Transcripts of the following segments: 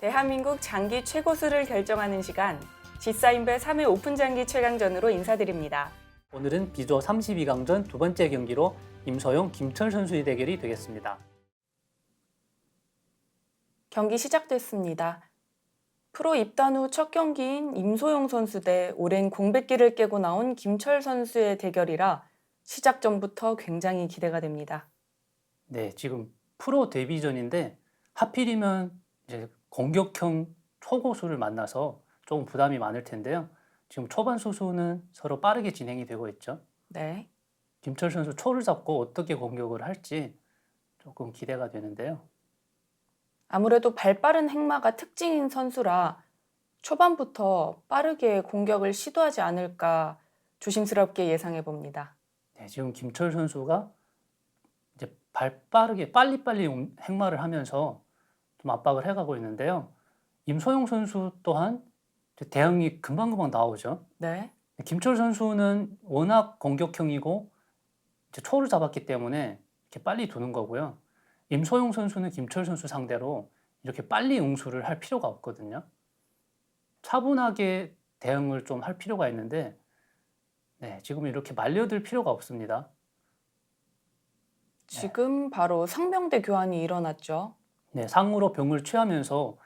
대한민국 장기 최고수를 결정하는 시간 지사인배 3회 오픈 장기 최강전으로 인사드립니다. 오늘은 비조 32강전 두 번째 경기로 임서용, 김철 선수의 대결이 되겠습니다. 경기 시작됐습니다. 프로 입단 후 첫 경기인 임소영 선수 대 오랜 공백기를 깨고 나온 김철 선수의 대결이라 시작 전부터 굉장히 기대가 됩니다. 네, 지금 프로 데뷔전인데 하필이면 이제 공격형 초고수를 만나서 조금 부담이 많을 텐데요. 지금 초반 소수는 서로 빠르게 진행이 되고 있죠. 네. 김철 선수 초를 잡고 어떻게 공격을 할지 조금 기대가 되는데요. 아무래도 발빠른 행마가 특징인 선수라 초반부터 빠르게 공격을 시도하지 않을까 조심스럽게 예상해 봅니다. 네, 지금 김철 선수가 이제 발 빠르게 빨리빨리 움- 행마를 하면서 좀 압박을 해가고 있는데요. 임소영 선수 또한 대응이 금방금방 나오죠. 네. 김철 선수는 워낙 공격형이고 초를 잡았기 때문에 이렇게 빨리 두는 거고요. 임소영 선수는 김철 선수 상대로 이렇게 빨리 응수를 할 필요가 없거든요. 차분하게 대응을 좀 할 필요가 있는데, 네, 지금 이렇게 말려들 필요가 없습니다. 지금 바로 상병대 교환이 일어났죠. 네, 상으로 병을 취하면서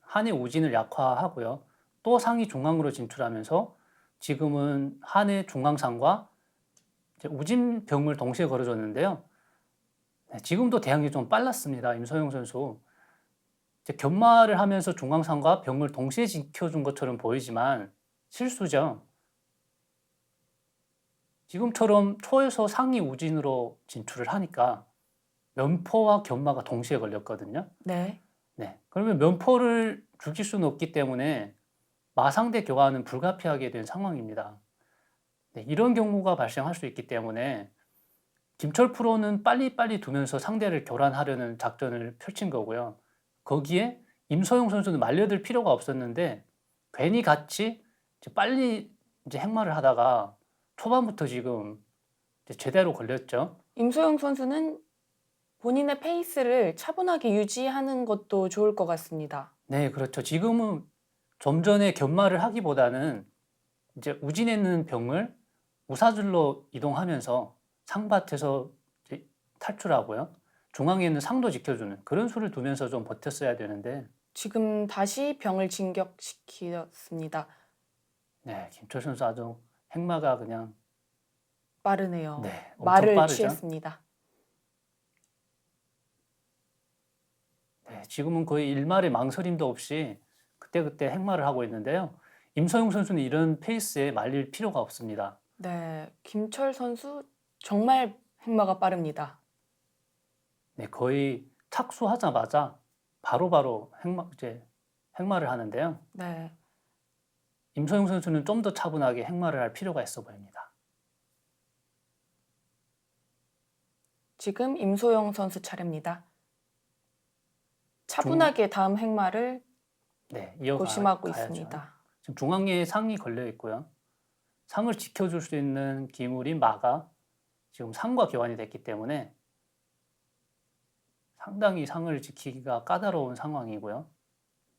한해 우진을 약화하고요. 또 상이 중앙으로 진출하면서 지금은 한해 중앙상과 이제 우진 병을 동시에 걸어줬는데요. 네, 지금도 대응이 좀 빨랐습니다. 임소영 선수. 견마를 하면서 중앙상과 병을 동시에 지켜준 것처럼 보이지만 실수죠. 지금처럼 초에서 상이 우진으로 진출을 하니까 면포와 견마가 동시에 걸렸거든요. 네. 네. 그러면 면포를 죽일 수는 없기 때문에 마상대 교환은 불가피하게 된 상황입니다. 네, 이런 경우가 발생할 수 있기 때문에 김철 프로는 빨리빨리 두면서 상대를 교란하려는 작전을 펼친 거고요. 거기에 임소영 선수는 말려들 필요가 없었는데 괜히 같이 이제 빨리 이제 행마를 하다가 초반부터 지금 제대로 걸렸죠. 임소영 선수는 본인의 페이스를 차분하게 유지하는 것도 좋을 것 같습니다. 네, 그렇죠. 지금은 좀 전에 견마를 하기보다는 이제 우진에 있는 병을 우사줄로 이동하면서 상밭에서 이제 탈출하고요. 중앙에 있는 상도 지켜주는 그런 수를 두면서 좀 버텼어야 되는데, 지금 다시 병을 진격시켰습니다. 네, 김철 선수 아주 행마가 그냥 빠르네요. 네, 엄청 말을 빠르죠. 취했습니다. 네, 지금은 거의 일말의 망설임도 없이 그때그때 행마를 하고 있는데요. 임서용 선수는 이런 페이스에 말릴 필요가 없습니다. 네, 김철 선수 정말 행마가 빠릅니다. 네, 거의 착수하자마자 바로바로 행마 이제 행마를 하는데요. 네, 임소영 선수는 좀 더 차분하게 행마를 할 필요가 있어 보입니다. 지금 임소영 선수 차례입니다. 차분하게 다음 행마를 네, 이어가 고심하고 가야죠. 있습니다. 지금 중앙에 상이 걸려 있고요. 상을 지켜줄 수 있는 기물인 마가 지금 상과 교환이 됐기 때문에 상당히 상을 지키기가 까다로운 상황이고요.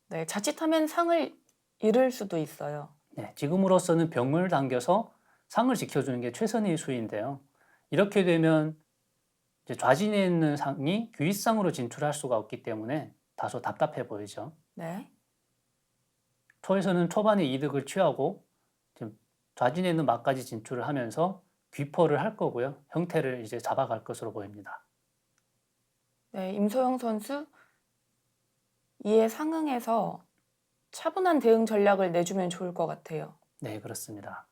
네, 자칫하면 상을 잃을 수도 있어요. 네, 지금으로서는 병을 당겨서 상을 지켜주는 게 최선의 수인데요. 이렇게 되면 이제 좌진에 있는 상이 귀윗상으로 진출할 수가 없기 때문에 다소 답답해 보이죠. 네, 초에서는 초반에 이득을 취하고 지금 좌진에 있는 막까지 진출을 하면서 귀포를 할 거고요. 형태를 이제 잡아갈 것으로 보입니다. 네, 임소영 선수 이에 상응해서 차분한 대응 전략을 내주면 좋을 것 같아요. 네, 그렇습니다.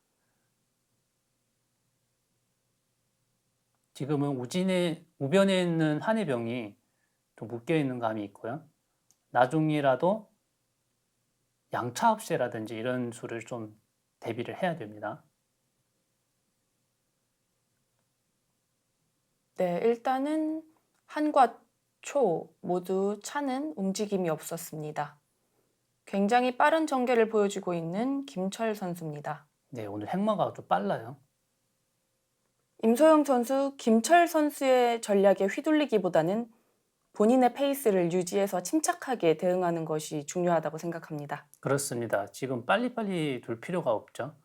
지금은 우진에 우변에 있는 한해병이 좀 묶여 있는 감이 있고요. 나중이라도 양차합세라든지 이런 수를 좀 대비를 해야 됩니다. 네, 일단은 한과 초 모두 차는 움직임이 없었습니다. 굉장히 빠른 전개를 보여주고 있는 김철 선수입니다. 네, 오늘 행마가 좀 빨라요. 임소영 선수, 김철 선수의 전략에 휘둘리기보다는 본인의 페이스를 유지해서 침착하게 대응하는 것이 중요하다고 생각합니다. 그렇습니다. 지금 빨리빨리 둘 필요가 없죠.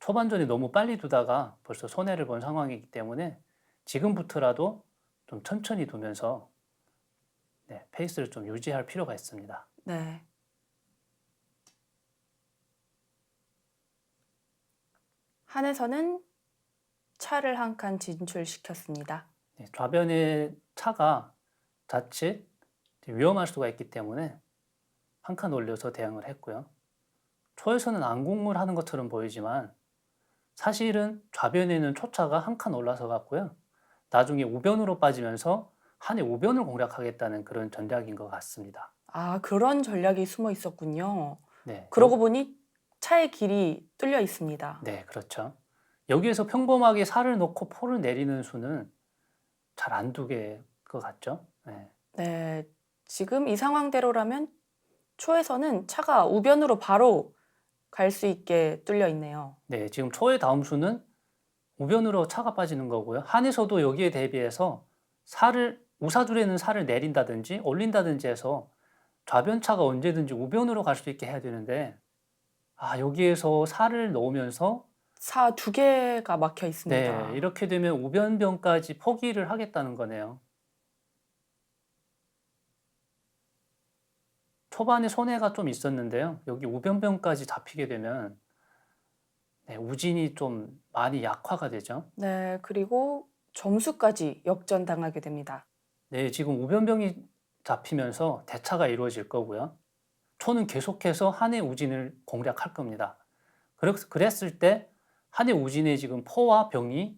초반전에 너무 빨리 두다가 벌써 손해를 본 상황이기 때문에 지금부터라도 좀 천천히 두면서 네, 페이스를 좀 유지할 필요가 있습니다. 네. 한에서는 차를 한 칸 진출시켰습니다. 네, 좌변의 차가 자칫 위험할 수가 있기 때문에 한 칸 올려서 대응을 했고요. 초에서는 안공을 하는 것처럼 보이지만 사실은 좌변에는 초차가 한 칸 올라서 갔고요. 나중에 우변으로 빠지면서 한의 우변을 공략하겠다는 그런 전략인 것 같습니다. 아, 그런 전략이 숨어 있었군요. 네, 그러고 보니 차의 길이 뚫려 있습니다. 네, 그렇죠. 여기에서 평범하게 살을 놓고 포를 내리는 수는 잘 안 두게 것 같죠. 네. 네, 지금 이 상황대로라면 초에서는 차가 우변으로 바로 갈 수 있게 뚫려 있네요. 네, 지금 초의 다음 수는 우변으로 차가 빠지는 거고요. 한에서도 여기에 대비해서 살을 우사줄에는 살을 내린다든지 올린다든지 해서 좌변차가 언제든지 우변으로 갈 수 있게 해야 되는데 아, 여기에서 살을 넣으면서 차두 개가 막혀 있습니다. 네, 이렇게 되면 우변변까지 포기를 하겠다는 거네요. 초반에 손해가 좀 있었는데요. 여기 우변변까지 잡히게 되면 네, 우진이 좀 많이 약화가 되죠. 네, 그리고 점수까지 역전당하게 됩니다. 네, 지금 우변병이 잡히면서 대차가 이루어질 거고요. 초는 계속해서 한해 우진을 공략할 겁니다. 그랬- 그랬을 때 한해 우진에 지금 포와 병이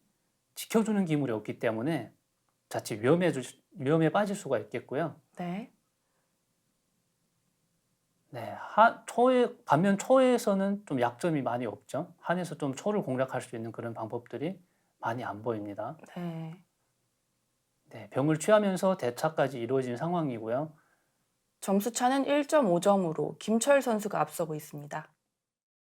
지켜주는 기물이 없기 때문에 자칫 위험해 위험에 빠질 수가 있겠고요. 네, 네, 하, 초에 반면 초에서는 좀 약점이 많이 없죠. 한에서 좀 초를 공략할 수 있는 그런 방법들이 많이 안 보입니다. 네. 네, 병을 취하면서 대차까지 이루어진 상황이고요. 점수 차는 1.5점으로 김철 선수가 앞서고 있습니다.